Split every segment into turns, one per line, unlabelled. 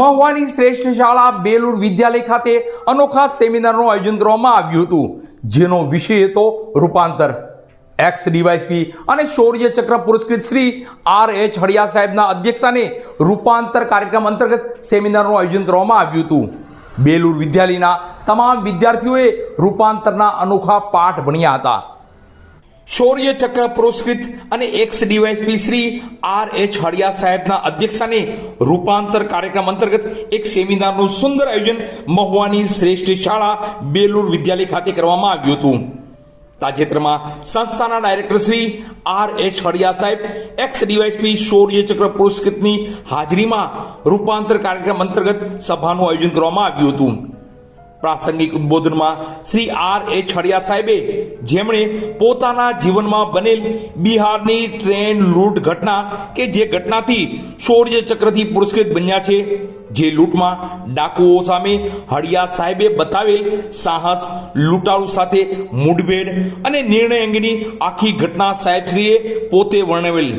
મહુવાની શ્રેષ્ઠ શાળા બેલુર વિદ્યાલય ખાતે અનોખા સેમિનારનું આયોજન કરવામાં આવ્યું હતું, જેનો વિષય હતો રૂપાંતર. એક્સ ડીવાયસપી અને શૌર્ય ચક્ર પુરસ્કૃત શ્રી આર એચ હળિયા સાહેબના અધ્યક્ષાને રૂપાંતર કાર્યક્રમ અંતર્ગત સેમિનારનું આયોજન કરવામાં આવ્યું હતું. બેલુર વિદ્યાલયના તમામ વિદ્યાર્થીઓએ રૂપાંતરના અનોખા પાઠ ભણ્યા હતા. શૌર્ય ચક્ર પુરસ્કૃત અને ex DYSP Shri R H Hadiya સાહેબના અધ્યક્ષાને રૂપાંતર કાર્યક્રમ અંતર્ગત એક સેમિનારનું સુંદર આયોજન મહુવાની શ્રેષ્ઠ શાળા બેલુર વિદ્યાલય ખાતે કરવામાં આવ્યું હતું. તાજેતરમાં સંસ્થાના director Shri R H Haliya Saheb ex DYSP શૌર્ય ચક્ર પુરસ્કૃતની હાજરીમાં રૂપાંતર કાર્યક્રમ અંતર્ગત સભાનું આયોજન કરવામાં આવ્યું હતું. પ્રાસંગિક ઉદ્બોધનમાં શ્રી આર એચ છડિયા સાહેબે જેમણે પોતાના જીવનમાં બનેલ બિહારની ટ્રેન લૂંટ ઘટના કે જે ઘટનાથી શૌર્ય ચક્રથી પુરસ્કૃત બન્યા છે, જે લૂંટમાં ડાકુઓ સામે હળિયા સાહેબે બતાવેલ સાહસ લૂંટારુ સાથે મૂઠભેડ અને નિર્ણય અંગેની આખી ઘટના સાહેબશ્રીએ પોતે વર્ણવેલ.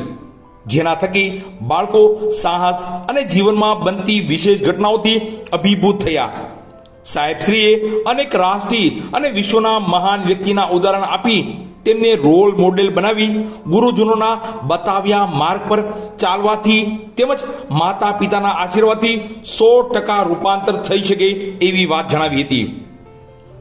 જેના થકી બાળકો સાહસ અને જીવનમાં બનતી વિશેષ ઘટનાઓથી અભિભૂત થયા. સાહેબશ્રીએ અનેક રાષ્ટ્રીય અને વિશ્વના મહાન વ્યક્તિના ઉદાહરણ આપી તેમને રોલ મોડેલ બનાવી, ગુરુજનોના બતાવ્યા માર્ગ પર ચાલવાથી તેમજ માતા પિતાના આશીર્વાદથી સો ટકા રૂપાંતર થઈ શકે એવી વાત જણાવી હતી.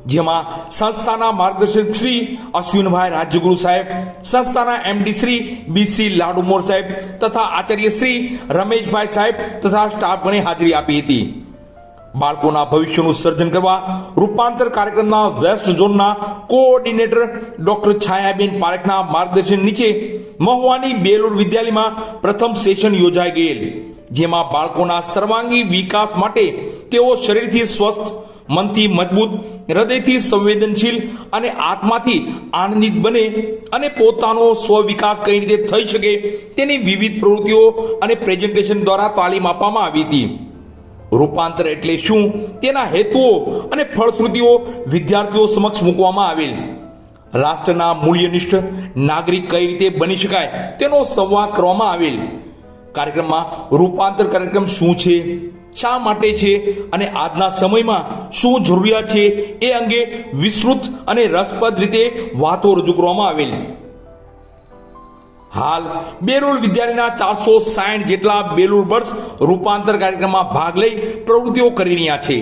જેમાં સંસ્થાના માર્ગદર્શક શ્રી અશ્વિનભાઈ રાજ્યગુરુ સાહેબ, સંસ્થાના એમડી શ્રી બીસી લાડુમોર સાહેબ તથા આચાર્ય શ્રી રમેશભાઈ સાહેબ તથા સ્ટાફગણે હાજરી આપી હતી. બાળકોના ભવિષ્યનું સર્જન કરવા રૂપાંતર કાર્યક્રમના વેસ્ટ ઝોનના કોઓર્ડિનેટર ડોક્ટર છાયાબેન પારેખના માર્ગદર્શન નીચે મહુવાની બેલુર વિદ્યાલયમાં પ્રથમ સેશન યોજાઈ ગયેલ, જેમાં બાળકોના સર્વાંગી વિકાસ માટે તેઓ શરીરથી સ્વસ્થ, મનથી મજબૂત, હૃદયથી સંવેદનશીલ અને આત્માથી આનંદિત બને અને પોતાનો સ્વ વિકાસ કઈ રીતે થઈ શકે તેની વિવિધ પ્રવૃત્તિઓ અને પ્રેઝન્ટેશન દ્વારા તાલીમ આપવામાં આવી હતી. રૂપાંતર એટલે શું? તેના હેતુઓ અને ફળશ્રુતિઓ વિદ્યાર્થીઓ સમક્ષ મૂકવામાં આવેલ. રાષ્ટ્રના મૂલ્યનિષ્ઠ નાગરિક કઈ રીતે બની શકાય તેનો સંવાદ કરવામાં આવેલ. કાર્યક્રમમાં રૂપાંતર કાર્યક્રમ શું છે? શા માટે છે? અને આજના સમયમાં શું જરૂરિયાત છે? એ અંગે વિસ્તૃત અને રસપ્રદ રીતે વાતો રજૂ કરવામાં આવેલ. હાલ બેરોલ વિદ્યાલયના ચારસો સાઠ જેટલા બેલુર બર્ડ્સ રૂપાંતર કાર્યક્રમમાં ભાગ લઈ પ્રવૃત્તિઓ કરી રહ્યા છે.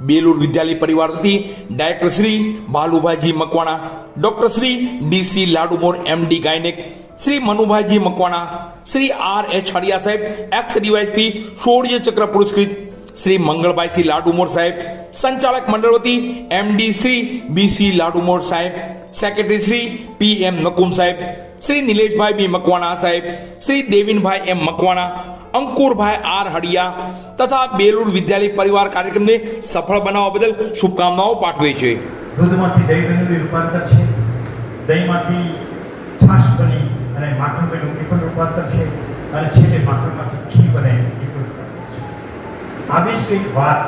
બેલુર વિદ્યાલય પરિવાર વતી director Shri Balubhaiji Makwana, doctor Shri DC Ladumor MD gynaec, Shri Manubhaiji Makwana, Shri R H Hadiya Saheb, ex DYSP શૌર્ય ચક્ર પુરસ્કૃત શ્રી મંગળભાઈ શ્રી લાડુમોર સાહેબ, સંચાલક મંડળ વતી એમડી શ્રી બીસી લાડુમોર સાહેબ, secretary Shri P M Nakum સાહેબ, Shri Nileshbhai B Makwana Saheb, Shri Devinbhai M Makwana, Ankurbhai R Hadiya તથા બેલુર વિદ્યાલય પરિવાર કાર્યક્રમને સફળ બનાવવા બદલ શુભકામનાઓ પાઠવે છે.
દૂધમાંથી દહીં રૂપાંતર છે. દહીંમાંથી છાશ બની અને માખણ બન્યું પણ રૂપાંતર છે. અને છેલ્લે માખણમાંથી ઘી બને. આવી જ કંઈક વાત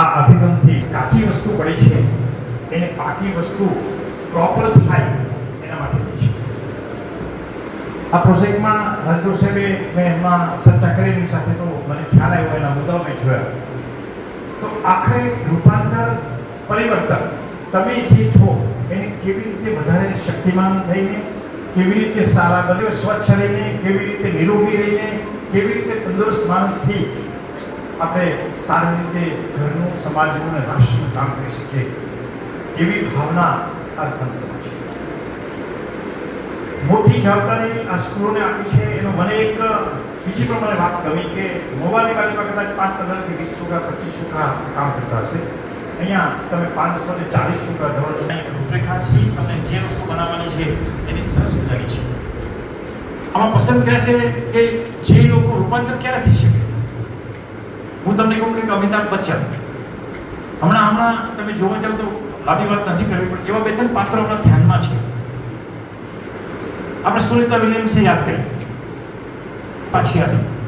આ અભિગમથી કાચી વસ્તુ પડી છે. એને પાકી વસ્તુ પ્રોપર થાય એના માટે છે. આ પ્રોજેક્ટમાં રાજગુરુ સાહેબે મેં એમાં ચર્ચા કરેલી સાથે તો મને ખ્યાલ આવ્યો, એના મુદ્દાઓ મેં જોયા. તો આખરે રૂપાંતર પરિવર્તન. તમે જે છો, એને કેવી રીતે વધારે શક્તિમાન થઈને, કેવી રીતે સારા બને સ્વચ્છ રહીને, કેવી રીતે નિરોગી રહીને, કેવી રીતે તંદુરસ્ત માણસથી આપણે સારી રીતે ઘરનું સમાજનું અને રાષ્ટ્રનું કામ કરી શકીએ એવી ભાવના આ છે. મોટી જવાબદારી આ સ્કૂલોને આપી છે. એનો મને એક બીજી પણ મને વાત ગમી કે મોબાઈલની બાજુમાં કદાચ પાંચ પંદરથી વીસ છોકરા, પચીસ છોકરા કામ કરતા હશે. અહીંયા તમે પાંચસો ને ચાલીસ છોકરા ધોરણ છો. રૂપરેખાથી અને જે વસ્તુ બનાવવાની છે, એની સરસ મજાની છે. આમાં પસંદ કર્યા છે કે જે લોકો રૂપાંતર ક્યારે થઈ શકે હું તમને કહું કે અમિતાભ બચ્ચન. હમણાં હમણાં તમે જોવા જાવ તો લાંબી વાત નથી કરવી, પણ એવા બે ત્રણ પાત્રો હમણાં ધ્યાનમાં છે. આપણે સુનિતા વિલિયમ્સે યાદ કરી. પાછી આવી.